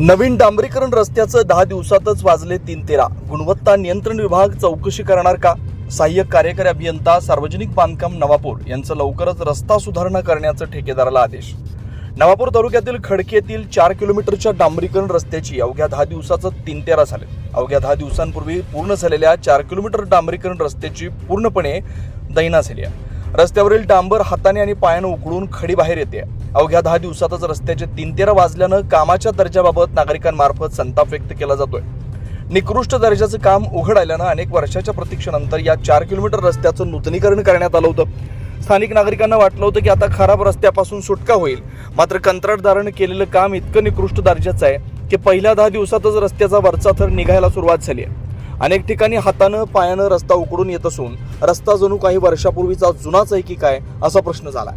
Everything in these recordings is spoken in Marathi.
नवीन डांबरीकरण रस्त्याचं दहा दिवसातच वाजले तीन तेरा. गुणवत्ता नियंत्रण विभाग चौकशी करणार का? सहाय्यक कार्यकारी अभियंता सार्वजनिक बांधकाम नवापूर यांचं लवकरच रस्ता सुधारणा करण्याचं ठेकेदाराला आदेश. नवापूर तालुक्यातील खडकेतील येथील चार किलोमीटरच्या डांबरीकरण रस्त्याची अवघ्या दहा दिवसाचं तीन तेरा झाले. अवघ्या दहा दिवसांपूर्वी पूर्ण झालेल्या चार किलोमीटर डांबरीकरण रस्त्याची पूर्णपणे दैना झाली आहे. रस्त्यावरील डांबर हाताने आणि पायानं उकळून खडी बाहेर येते. अवघ्या दहा दिवसातच रस्त्याचे तीन तेरा वाजल्यानं कामाच्या दर्जाबाबत नागरिकांमार्फत संताप व्यक्त केला जातोय. निकृष्ट दर्जाचं काम उघड आल्यानं अनेक वर्षाच्या प्रतीक्षेनंतर या चार किलोमीटर रस्त्याचं नूतनीकरण करण्यात आलं होतं. स्थानिक नागरिकांना वाटलं होतं की आता खराब रस्त्यापासून सुटका होईल. मात्र कंत्राटदारानं केलेलं काम इतकं निकृष्ट दर्जाचं आहे की पहिल्या दहा दिवसातच रस्त्याचा वरचा थर निघायला सुरुवात झाली आहे. अनेक ठिकाणी हातानं पायानं रस्ता उकडून येत असून रस्ता जणू काही वर्षापूर्वीचा जुनाच आहे की काय असा प्रश्न झाला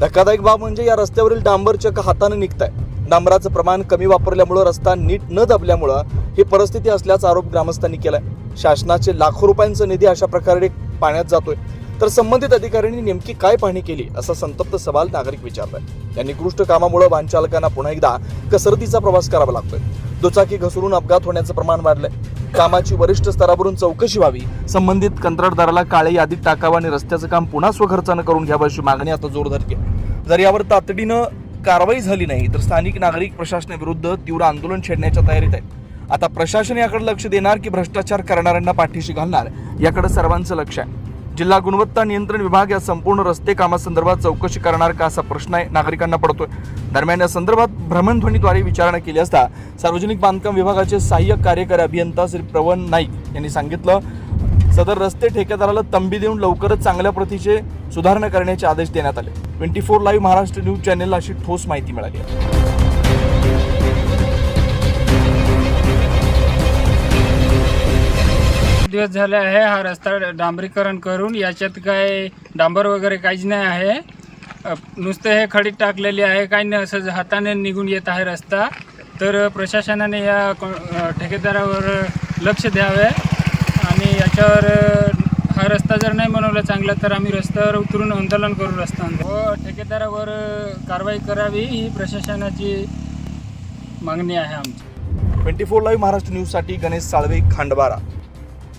धक्कादायक बाब म्हणजे या रस्त्यावरील डांबर चक्क हातानं निघत आहे डांबराचं प्रमाण कमी वापरल्यामुळं रस्ता नीट न दबल्यामुळं ही परिस्थिती असल्याचा आरोप ग्रामस्थांनी केलाय. शासनाचे लाखो रुपयांचा निधी अशा प्रकारे पाण्यात जातोय. तर संबंधित अधिकाऱ्यांनी नेमकी काय पाहणी केली असा संतप्त सवाल नागरिक विचारताय या निकृष्ट कामामुळे वाहनचालकांना पुन्हा एकदा कसरतीचा प्रवास करावा लागतोय. दुचाकी घसरून अपघात होण्याचं प्रमाण वाढलंय. कामाची वरिष्ठ स्तरावरून चौकशी व्हावी संबंधित कंत्राटदाराला काळे यादीत टाकावं आणि रस्त्याचं काम पुन्हा स्वखर्चानं करून घ्यावं अशी मागणी आता जोर धरते जर यावर तातडीनं कारवाई झाली नाही तर स्थानिक नागरिक प्रशासनाविरुद्ध तीव्र आंदोलन छेडण्याच्या तयारीत आहेत. आता प्रशासन याकडे लक्ष देणार की भ्रष्टाचार करणाऱ्यांना पाठीशी घालणार याकडे सर्वांचं लक्ष आहे. जिल्हा गुणवत्ता नियंत्रण विभाग या संपूर्ण रस्ते कामासंदर्भात चौकशी करणार का असा प्रश्न आहे नागरिकांना पडतोय. दरम्यान या संदर्भात भ्रमणध्वनीद्वारे विचारणा केली असता सार्वजनिक बांधकाम विभागाचे सहाय्यक कार्यकारी अभियंता श्री प्रवन नाईक यांनी सांगितलं सदर रस्ते ठेकेदाराला तंबी देऊन लवकरच चांगल्या प्रतीचे सुधारणा करण्याचे आदेश देण्यात आले. Twenty four live Maharashtra news चॅनेलला अशी ठोस माहिती मिळाली. आहे दिवस झाले आहे हा रस्ता डांबरीकरण करून याच्यात काय डांबर वगैरे काहीच नाही आहे. नुसते नुसतं हे खडीत टाकलेली आहे काही नाही असं हाताने निघून येत आहे रस्ता. तर प्रशासनाने या ठेकेदारावर लक्ष द्यावे आणि तर हा रस्ता जर नाही बनवला चांगला तर आम्ही रस्त्यावर उतरून आंदोलन करू रस्ता व हो, ठेकेदारावर कारवाई करावी ही प्रशासनाची मागणी आहे आमची. ट्वेंटी फोर लाईव्ह महाराष्ट्र न्यूजसाठी गणेश साळवे खांडबारा.